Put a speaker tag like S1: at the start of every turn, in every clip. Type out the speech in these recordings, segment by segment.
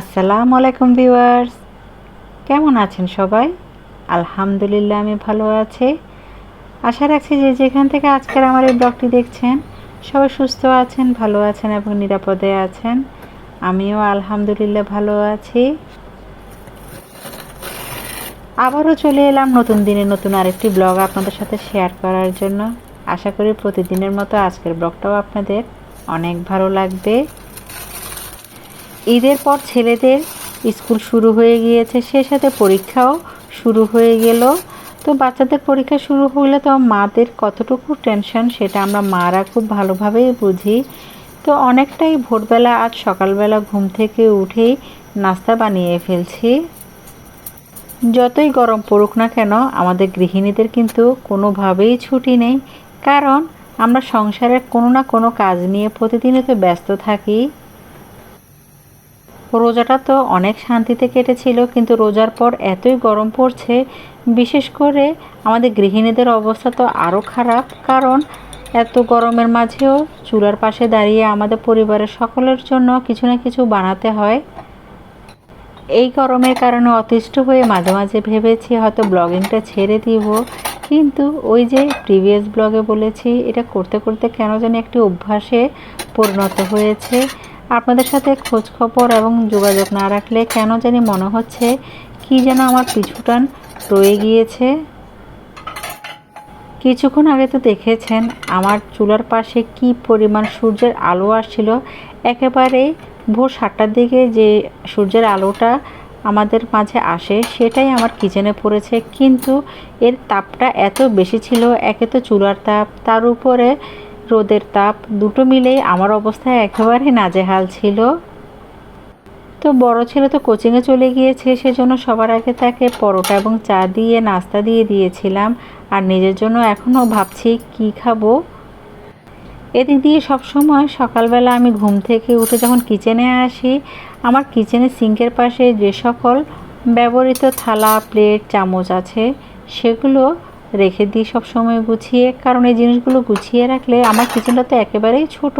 S1: আসসালামু আলাইকুম ভিউয়ার্স। কেমন আছেন সবাই? আলহামদুলিল্লাহ, আমি ভালো আছি। আশা রাখছি যে যেখান থেকে আজকের আমার এই ব্লগটি দেখছেন, সবাই সুস্থ আছেন, ভালো আছেন এবং নিরাপদে আছেন। আমিও আলহামদুলিল্লাহ ভালো আছি। আবারও চলে এলাম নতুন দিনে নতুন আরেকটি ব্লগ আপনাদের সাথে শেয়ার করার জন্য। আশা করি প্রতিদিনের মতো আজকের ব্লগটাও আপনাদের অনেক ভালো লাগবে। ঈদের পর ছেলেদের স্কুল শুরু হয়ে গিয়েছে, সে সাথে পরীক্ষাও শুরু হয়ে গেল। তো বাচ্চাদের পরীক্ষা শুরু হলে তো মাদের কতটুকু টেনশন সেটা আমরা মারা খুব ভালোভাবেই বুঝি। তো অনেকটাই ভোরবেলা আজ সকালবেলা ঘুম থেকে উঠেই নাস্তা বানিয়ে ফেলছি। যতই গরম পড়ুক না কেন, আমাদের গৃহিণীদের কিন্তু কোনোভাবেই ছুটি নেই। কারণ আমরা সংসারের কোনো না কোনো কাজ নিয়ে প্রতিদিনই তো ব্যস্ত থাকি। রোজাটা তো অনেক শান্তিতে কেটেছিল, কিন্তু রোজার পর এতই গরম পড়ছে, বিশেষ করে আমাদের গৃহিণীদের অবস্থা তো আরও খারাপ, কারণ এত গরমের মাঝেও চুলার পাশে দাঁড়িয়ে আমাদের পরিবারের সকলের জন্য কিছু না কিছু বানাতে হয়। এই গরমের কারণে অতিষ্ঠ হয়ে মাঝে মাঝে ভেবেছি হয়তো ব্লগিংটা ছেড়ে দিব, কিন্তু ওই যে প্রিভিয়াস ব্লগে বলেছি, এটা করতে করতে কেন যেন একটি অভ্যাসে পরিণত হয়েছে। আপনাদের সাথে খোঁজ খবর এবং যোগাযোগ না রাখলে কেন জানি মনে হচ্ছে কি যেন আমার পিছুটান রয়ে গিয়েছে। কিছুক্ষণ আগে তো দেখেছেন আমার চুলার পাশে কি পরিমাণ সূর্যের আলো আসছিল। একেবারে ভোর সাতটার দিকে যে সূর্যের আলোটা আমাদের মাঝে আসে, সেটাই আমার কিচেনে পড়েছে। কিন্তু এর তাপটা এত বেশি ছিল, একে তো চুলার তাপ, তার উপরে রোদের তাপ দুটো মিলেই আমার অবস্থা একেবারে নাজেহাল ছিল। তো বড় ছেলে তো কোচিংয়ে চলে গিয়েছে, সেজন্য সবার আগে তাকে পরোটা এবং চা দিয়ে, নাস্তা দিয়ে দিয়েছিলাম। আর নিজের জন্য এখনও ভাবছি কি খাব। এদিক দিয়ে সবসময় সকালবেলা আমি ঘুম থেকে উঠে যখন কিচেনে আসি, আমার কিচেনের সিঙ্কের পাশে যে সকল ব্যবহৃত থালা, প্লেট, চামচ আছে, সেগুলো রেখে দিই সব সময় গুছিয়ে, কারণ এই জিনিসগুলো গুছিয়ে রাখলে আমার কিচেনটা তো একেবারেই ছোট,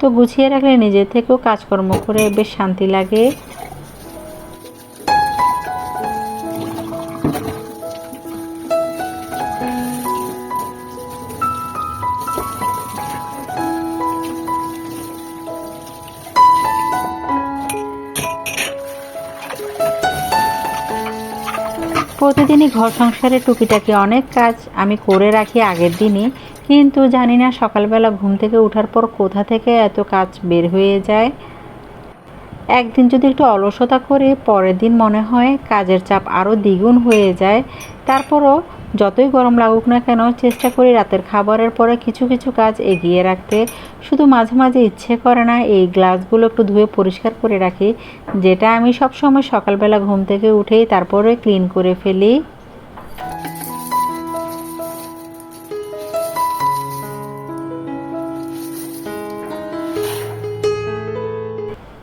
S1: তো গুছিয়ে রাখলে নিজে থেকেও কাজকর্ম করে বেশ শান্তি লাগে। প্রতিদিনই ঘর সংসারে টুকিটাকি অনেক কাজ আমি করে রাখি আগের দিনই, কিন্তু জানি না সকালবেলা ঘুম থেকে ওঠার পর কোথা থেকে এত কাজ বের হয়ে যায়। একদিন যদি একটু অলসতা করে, পরের দিন মনে হয় কাজের চাপ আরও দ্বিগুণ হয়ে যায়, তারপরও যতই গরম লাগুক না কেন, চেষ্টা করি রাতের খাবারের পরে কিছু কিছু কাজ এগিয়ে রাখতে। শুধু মাঝে মাঝে ইচ্ছে করে না, এই গ্লাসগুলো একটু ধুয়ে পরিষ্কার করে রাখি, যেটা আমি সব সময় সকালবেলা ঘুম থেকে উঠেই তারপরে ক্লিন করে ফেলি।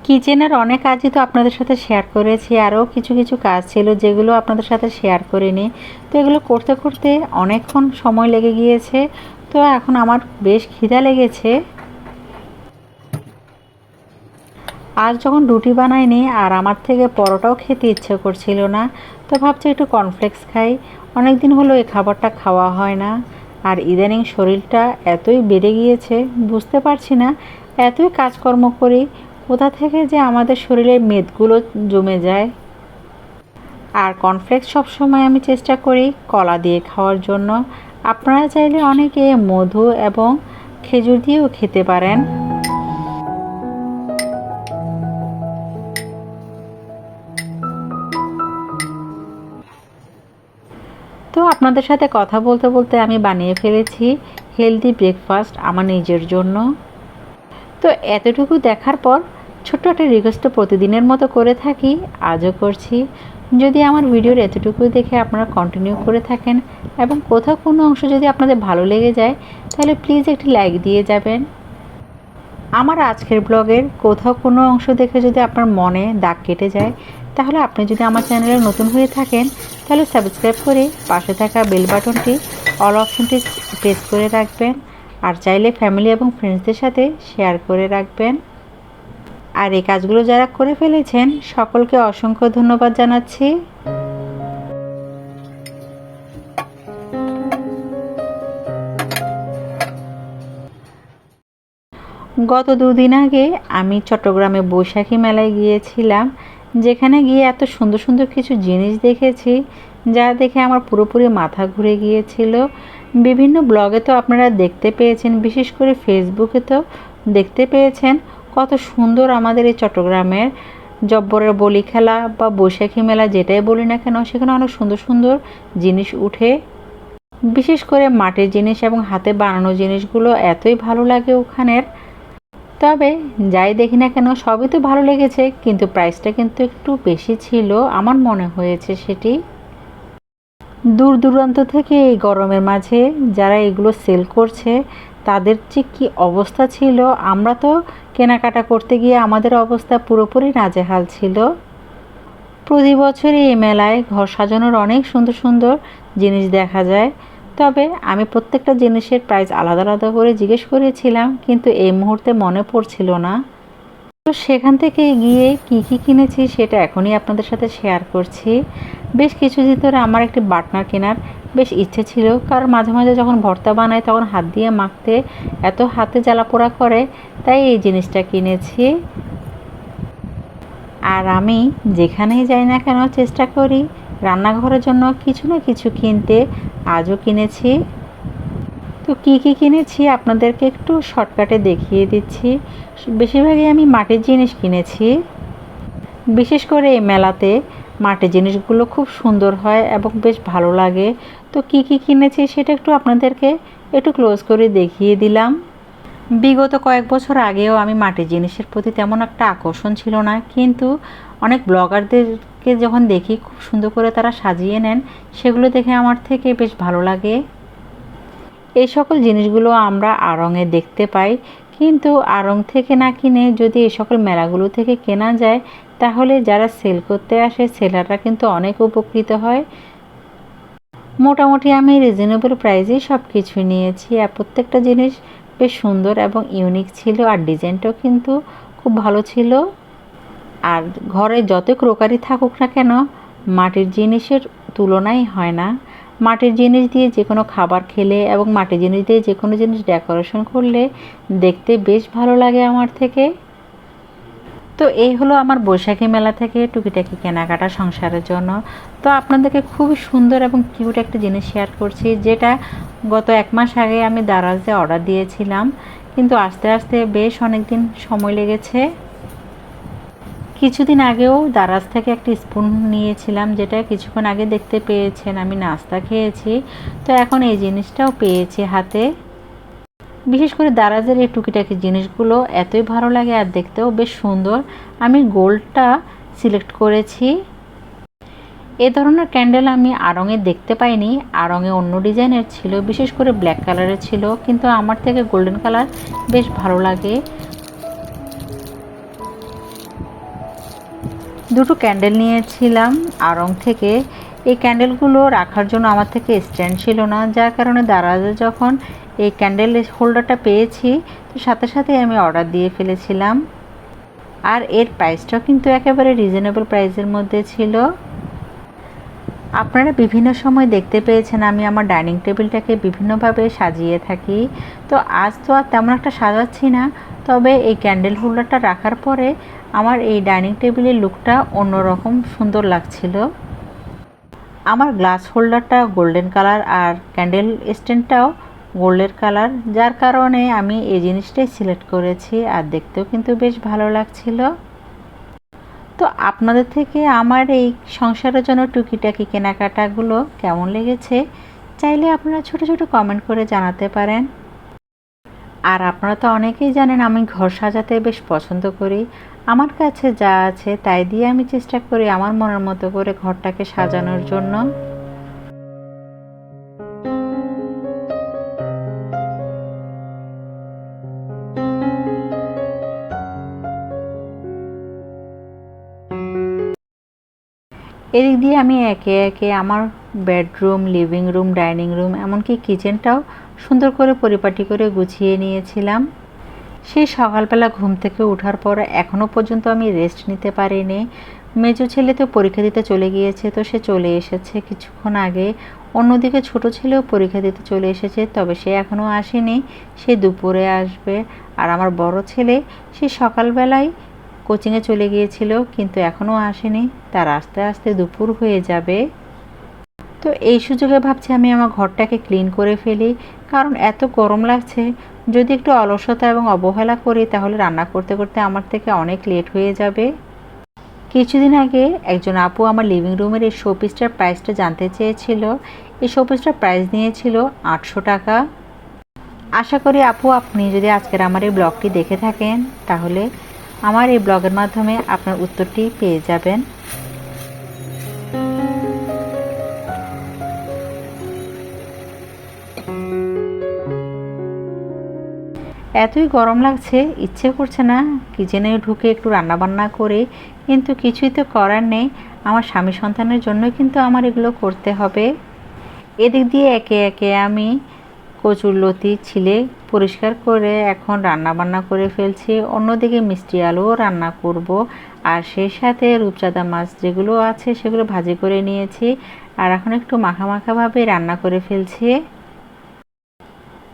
S1: কিচেনের অনেক কাজই তো আপনাদের সাথে শেয়ার করেছি। আরও কিছু কিছু কাজ ছিল যেগুলো আপনাদের সাথে শেয়ার করিনি। তো এগুলো করতে করতে অনেকক্ষণ সময় লেগে গিয়েছে। তো এখন আমার বেশ খিদা লেগেছে। আজ যখন রুটি বানাইনি আর আমার থেকে পরোটাও খেতে ইচ্ছে করছিল না, তো ভাবছি একটু কর্নফ্লেক্স খাই। অনেক দিন হলো এই খাবারটা খাওয়া হয় না। আর ইদানিং শরীরটা এতই বেড়ে গিয়েছে, বুঝতে পারছি না। এতই কাজকর্ম করি কোথা থেকে যে আমাদের শরীরে মেদগুলো জমে যায়? আর কর্নফ্লেক্স সবসময় আমি চেষ্টা করি কলা দিয়ে খাওয়ার জন্য। আপনারা চাইলে অনেকে মধু এবং খেজুর দিয়েও খেতে পারেন। তো আপনাদের সাথে কথা বলতে বলতে আমি বানিয়ে ফেলেছি হেলদি ব্রেকফাস্ট আমার নিজের জন্য। তো এতটুকু দেখার পর ছোট্ট একটা রিকোয়েস্ট প্রতিদিনের মতো করে থাকি, আজও করছি। যদি আমার ভিডিওর এতটুকু দেখে আপনারা কন্টিনিউ করে থাকেন এবং কোথাও কোনো অংশ যদি আপনাদের ভালো লেগে যায়, তাহলে প্লিজ একটি লাইক দিয়ে যাবেন। আমার আজকের ব্লগের কোথাও কোনো অংশ দেখে যদি আপনার মনে দাগ কেটে যায়, তাহলে আপনি যদি আমার চ্যানেলে নতুন হয়ে থাকেন, তাহলে সাবস্ক্রাইব করে পাশে থাকা বেল বাটনটি অল অপশনটি প্রেস করে রাখবেন। আর চাইলে ফ্যামিলি এবং ফ্রেন্ডসদের সাথে শেয়ার করে রাখবেন। আর এই কাজগুলো যারা করে ফেলেছেন, সকলকে অসংখ্য ধন্যবাদ জানাচ্ছি। গত দুদিন আগে আমি চট্টগ্রামে বৈশাখী মেলায় গিয়েছিলাম, যেখানে গিয়ে এত সুন্দর সুন্দর কিছু জিনিস দেখেছি, যা দেখে আমার পুরোপুরি মাথা ঘুরে গিয়েছিল। বিভিন্ন ব্লগে তো আপনারা দেখতে পেয়েছেন, বিশেষ করে ফেসবুকে তো দেখতে পেয়েছেন। কত সুন্দর আমাদের এই চট্টগ্রামের জব্বরের বলি খেলা বা বৈশাখী মেলা যেটাই বলি না কেন, সেখানে অনেক সুন্দর সুন্দর জিনিস উঠে। বিশেষ করে মাটির জিনিস এবং হাতে বানানো জিনিসগুলো এতই ভালো লাগে ওখানের। তবে যাই দেখি না কেন, সবই তো ভালো লেগেছে, কিন্তু প্রাইসটা কিন্তু একটু বেশি ছিল, আমার মনে হয়েছে সেটি। দূর দূরান্ত থেকে এই গরমের মাঝে যারা এগুলো সেল করছে, তাদের যে কী অবস্থা ছিল, আমরা তো কেনাকাটা করতে গিয়ে আমাদের অবস্থা পুরোপুরি নাজেহাল ছিল। প্রতি বছরই এই মেলায় ঘর সাজানোর অনেক সুন্দর সুন্দর জিনিস দেখা যায়। তবে আমি প্রত্যেকটা জিনিসের প্রাইস আলাদা আলাদা করে জিজ্ঞেস করেছিলাম, কিন্তু এই মুহূর্তে মনে পড়ছিল না। তো সেখান থেকে গিয়ে কি কি কিনেছি সেটা এখনই আপনাদের সাথে শেয়ার করছি। বেশ কিছুদিন ধরে আমার একটি বাটনার কেনার বেশ ইচ্ছে ছিল, কারণ মাঝে মাঝে যখন ভর্তা বানাই তখন হাত দিয়ে মাখতে এত হাতে জ্বালা পোড়া করে, তাই এই জিনিসটা কিনেছি। আর আমি যেখানেই যাই না কেন চেষ্টা করি, রান্নাঘরের জন্য কিছু না কিছু কিনতে, আজও কিনেছি। তো কি কি কিনেছি আপনাদেরকে একটু শর্টকাটে দেখিয়ে দিচ্ছি। বেশিরভাগই আমি মাটির জিনিস কিনেছি। বিশেষ করে এই মেলাতে মাটির জিনিসগুলো খুব সুন্দর হয় এবং বেশ ভালো লাগে। তো কি কি কিনেছি সেটা একটু আপনাদেরকে একটু ক্লোজ করে দেখিয়ে দিলাম। বিগত কয়েক বছর আগেও আমি মাটির জিনিসের প্রতি তেমন একটা আকর্ষণ ছিল না, কিন্তু অনেক ব্লগারদেরকে যখন দেখি, খুব সুন্দর করে তারা সাজিয়ে নেন, সেগুলো দেখে আমার থেকে বেশ ভালো লাগে। এই সকল জিনিসগুলো আমরা আড়ংয়ে দেখতে পাই, কিন্তু আড়ং থেকে না কিনে যদি এই সকল মেলাগুলো থেকে কেনা যায়, তাহলে যারা সেল করতে আসে সেলাররা কিন্তু অনেক উপকৃত হয়। মোটামুটি আমি রিজনেবল প্রাইসেই সব কিছু নিয়েছি আর প্রত্যেকটা জিনিস বেশ সুন্দর এবং ইউনিক ছিল আর ডিজাইনটাও কিন্তু খুব ভালো ছিল। আর ঘরে যত ক্রোকারি থাকুক না কেন, মাটির জিনিসের তুলনাই হয় না। মাটির জিনিস দিয়ে যে কোনো খাবার খেলে এবং মাটির জিনিস দিয়ে যে কোনো জিনিস ডেকোরেশন করলে দেখতে বেশ ভালো লাগে আমার থেকে। তো এই হলো আমার বৈশাখী মেলা থেকে টুকিটাকি কেনাকাটা সংসারের জন্য। তো আপনাদেরকে খুবই সুন্দর এবং কিউট একটা জিনিস শেয়ার করছি, যেটা গত এক মাস আগে আমি দারাজে অর্ডার দিয়েছিলাম, কিন্তু আস্তে আস্তে বেশ অনেক দিন সময় লেগেছে। কিছুদিন আগেও দারাজ থেকে একটি স্পুন নিয়েছিলাম, যেটা কিছুক্ষণ আগে দেখতে পেয়েছেন, আমি নাস্তা খেয়েছি। তো এখন এই জিনিসটাও পেয়েছি হাতে। বিশেষ করে দারাজের এই টুকিটাকি জিনিসগুলো এতই ভালো লাগে আর দেখতেও বেশ সুন্দর। আমি গোল্ডটা সিলেক্ট করেছি। এ ধরনের ক্যান্ডেল আমি আড়ঙে দেখতে পাইনি। আড়ঙে অন্য ডিজাইনের ছিল, বিশেষ করে ব্ল্যাক কালারের ছিল, কিন্তু আমার থেকে গোল্ডেন কালার বেশ ভালো লাগে। দুটো ক্যান্ডেল নিয়েছিলাম আড়ং থেকে। এই ক্যান্ডেলগুলো রাখার জন্য আমার থেকে স্ট্যান্ড ছিল না, যার কারণে দারাজে যখন এই ক্যান্ডেল হোল্ডারটা পেয়েছি, তো সাথে সাথে আমি অর্ডার দিয়ে ফেলেছিলাম। আর এর প্রাইসটাও কিন্তু একেবারে রিজনেবল প্রাইসের মধ্যে ছিল। আপনারা বিভিন্ন সময় দেখতে পেয়েছেন আমি আমার ডাইনিং টেবিলটাকে বিভিন্নভাবে সাজিয়ে থাকি। তো আজ তো আর তেমন একটা সাজাচ্ছি না, তবে এই ক্যান্ডেল হোল্ডারটা রাখার পরে আমার এই ডাইনিং টেবিলের লুকটা অন্যরকম সুন্দর লাগছিল। আমার গ্লাস হোল্ডারটা গোল্ডেন কালার আর ক্যান্ডেল স্ট্যান্ডটাও গোল্ডের কালার যার কারণে আমি এই জিনিসটাই সিলেক্ট করেছি আর দেখতেও কিন্তু বেশ ভালো লাগছিল। তো আপনাদের থেকে আমার এই সংসারের জন্য টুকিটাকি কেনাকাটাগুলো কেমন লেগেছে, চাইলে আপনারা ছোট ছোট কমেন্ট করে জানাতে পারেন। আর আপনারা তো অনেকেই জানেন আমি ঘর সাজাতে বেশ পছন্দ করি। আমার কাছে যা আছে তাই দিয়ে আমি চেষ্টা করি আমার মনের মতো করে ঘরটাকে সাজানোর জন্য। এদিক দিয়ে আমি একে একে আমার bedroom living room dining room এমনকি কিচেনটাও সুন্দর করে পরিপাটি করে গুছিয়ে নিয়েছিলাম। সেই সকালবেলা ঘুম থেকে ওঠার পর এখনও পর্যন্ত আমি রেস্ট নিতে পারিনি। মেজো ছেলে তো পরীক্ষা দিতে চলে গিয়েছে, তো সে চলে এসেছে। কিছুক্ষণ আগে অন্যদিকে ছোট ছেলেও পরীক্ষা দিতে চলে এসেছে, তবে সে এখনও আসেনি। সে দুপুরে আসবে। আর আমার বড় ছেলে, সে সকালবেলায় কোচিংয়ে চলে গিয়েছিল, কিন্তু এখনও আসেনি। তার আস্তে আস্তে দুপুর হয়ে যাবে। তো এই সুযোগে ভাবছি আমি আমার ঘরটাকে ক্লিন করে ফেলি। কারণ এত গরম লাগছে, যদি একটু অলসতা এবং অবহেলা করি, তাহলে রান্না করতে করতে আমার থেকে অনেক লেট হয়ে যাবে। কিছুদিন আগে একজন আপু আমার লিভিং রুমের এই শোপিসটার প্রাইসটা জানতে চেয়েছিল। এই শোপিসটার প্রাইস নিয়েছিল আটশো টাকা। আশা করি আপু, আপনি যদি আজকের আমার এই ব্লগটি দেখে থাকেন, তাহলে আমার এই ব্লগের মাধ্যমে আপনার উত্তরটি পেয়ে যাবেন। এতই গরম লাগছে, ইচ্ছে করছে না কিচেনে ঢুকে একটু রান্না বান্না করে, কিন্তু কিছুই তো করার নেই। আমার স্বামী সন্তানের জন্য কিন্তু আমার এগুলো করতে হবে। এদিক দিয়ে একে একে আমি কচুর লতি ছিলে পরিষ্কার করে এখন রান্না বান্না করে ফেলছি। অন্যদিকে মিষ্টি আলুও রান্না করব। আর সেই সাথে রূপচাঁদা মাছ যেগুলো আছে সেগুলো ভাজি করে নিয়েছি। আর এখন একটু মাখা মাখাভাবে রান্না করে ফেলছি।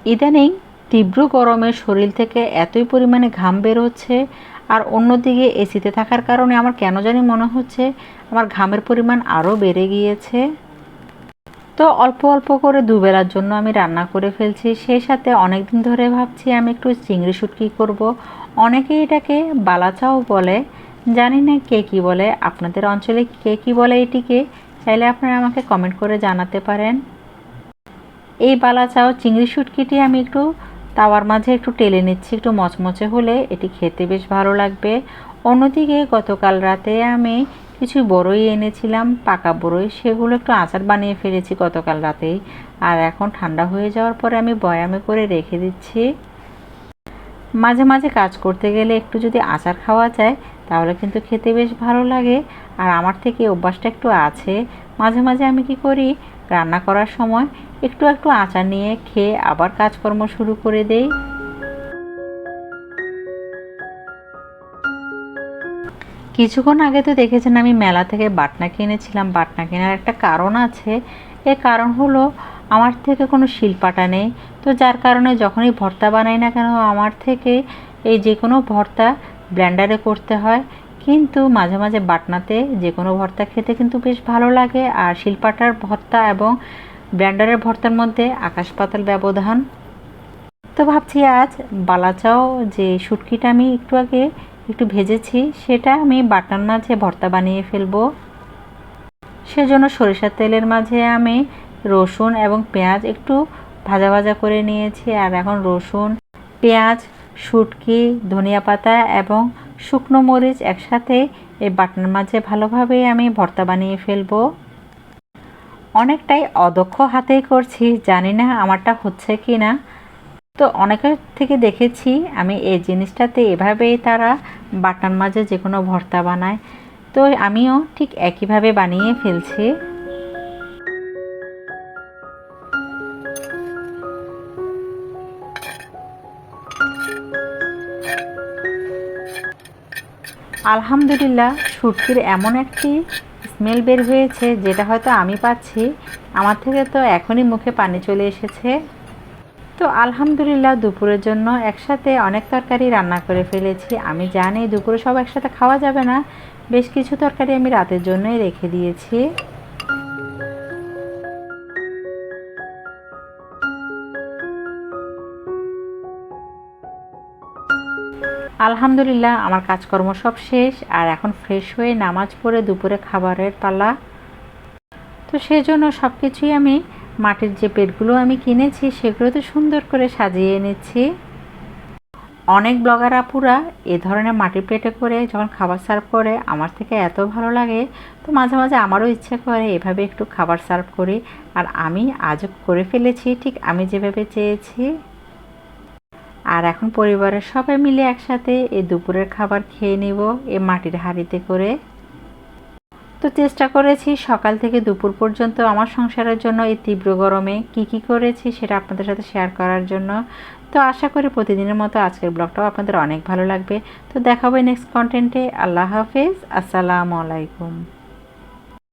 S1: ইদানিং তীব্র গরমে শরীর থেকে এতই পরিমাণে ঘাম বের হচ্ছে আর অন্যদিকে এসিতে থাকার কারণে আমার কেন জানি মনে হচ্ছে আমার ঘামের পরিমাণ আরও বেড়ে গিয়েছে। তো অল্প অল্প করে দুবেলার জন্য আমি রান্না করে ফেলছি। সেই সাথে অনেক দিন ধরে ভাবছি আমি একটু চিংড়ি শুটকি করব। অনেকে এটাকে বালাচাও বলে। জানি না কে কী বলে। আপনাদের অঞ্চলে কে কী বলে এটিকে? চাইলে আপনারা আমাকে কমেন্ট করে জানাতে পারেন। এই বালাচাও চিংড়ি শুটকিটি আমি একটু তাওয়ার মাঝে একটু টেলে নিচ্ছি, একটু মচমচে হলে এটি খেতে বেশ ভালো লাগবে। অন্যদিকে গতকাল রাতে আমি কিছু বড়ই এনেছিলাম, পাকা বড়ই। সেগুলো একটু আচার বানিয়ে ফেলেছি গতকাল রাতেই। আর এখন ঠান্ডা হয়ে যাওয়ার পরে আমি বয়ামে করে রেখে দিচ্ছি। মাঝে মাঝে কাজ করতে গেলে একটু যদি আচার খাওয়া যায়, তাহলে কিন্তু খেতে বেশ ভালো লাগে। আর আমার থেকে অভ্যাসটা একটু আছে। মাঝে মাঝে আমি কি করি, রান্না করার সময় একটু একটু আচার নিয়ে খেয়ে আবার কাজকর্ম শুরু করে দেই। কিছুক্ষণ আগে তো দেখেছেন আমি মেলা থেকে বাটনা কিনেছিলাম। বাটনা কেনার একটা কারণ আছে। এ কারণ হলো, আমার থেকে কোনো শিল্পাটা নেই। তো যার কারণে যখনই ভর্তা বানাই না কেন, আমার থেকে এই যে কোনো ভর্তা ব্ল্যান্ডারে করতে হয়। কিন্তু মাঝে মাঝে বাটনাতে যে কোনো ভর্তা খেতে কিন্তু বেশ ভালো লাগে। আর শিলপাটার ভর্তা এবং ব্ল্যান্ডারের ভর্তার মধ্যে আকাশ পাতাল ব্যবধান। তো ভাবছি আজ বালাচাও যে শুটকিটা আমি একটু আগে একটু ভেজেছি, সেটা আমি বাটার মাঝে ভর্তা বানিয়ে ফেলব। সেজন্য সরিষার তেলের মাঝে আমি রসুন এবং পেঁয়াজ একটু ভাজা ভাজা করে নিয়েছি, আর এখন রসুন, পেঁয়াজ, শুটকি, ধনিয়া পাতা এবং শুকনো মরিচ একসাথে এই বাটনার মাঝে ভালোভাবে আমি ভর্তা বানিয়ে ফেলব। অনেকটাই অদক্ষ হাতেই করছি, জানি না আমারটা হচ্ছে কি না তো অনেকের থেকে দেখেছি, আমি এই জিনিসটাতে এভাবেই তারা বাটনার মাঝে যে কোনো ভর্তা বানায়। তো আমিও ঠিক একইভাবে বানিয়ে ফেলছি। আলহামদুলিল্লাহ শুটকির এমন একটি স্মেল বের হয়েছে, যেটা হয়তো আমি পাচ্ছি। আমার থেকে তো এখনই মুখে পানি চলে এসেছে। তো আলহামদুলিল্লাহ দুপুরের জন্য একসাথে অনেক তরকারি রান্না করে ফেলেছি। আমি জানি দুপুরে সব একসাথে খাওয়া যাবে না। বেশ কিছু তরকারি আমি রাতের জন্যই রেখে দিয়েছি। আলহামদুলিল্লাহ, আমার কাজকর্ম সব শেষ। আর এখন ফ্রেশ হয়ে নামাজ পড়ে দুপুরে খাবারের পালা। তো সেই জন্য সব কিছুই আমি মাটির যে পেটগুলো আমি কিনেছি, সেগুলো তো সুন্দর করে সাজিয়ে এনেছি। অনেক ব্লগার আপুরা এ ধরনের মাটির প্লেটে করে যখন খাবার সার্ভ করে, আমার থেকে এত ভালো লাগে। তো মাঝে মাঝে আমারও ইচ্ছে করে এভাবে একটু খাবার সার্ভ করি। আর আমি আজও করে ফেলেছি, ঠিক আমি যেভাবে চেয়েছি। আর এখন পরিবারের সবাই মিলে একসাথে এই দুপুরের খাবার খেয়ে নিব এই মাটির হাঁড়িতে করে। তো চেষ্টা করেছি, সকাল থেকে দুপুর পর্যন্ত আমার সংসারের জন্য এই তীব্র গরমে কি কি করেছি সেটা আপনাদের সাথে শেয়ার করার জন্য। তো আশা করি প্রতিদিনের মতো আজকের ব্লগটাও আপনাদের অনেক ভালো লাগবে। তো দেখাবো নেক্সট কন্টেন্টে আল্লাহ হাফেজ, আসসালামু আলাইকুম।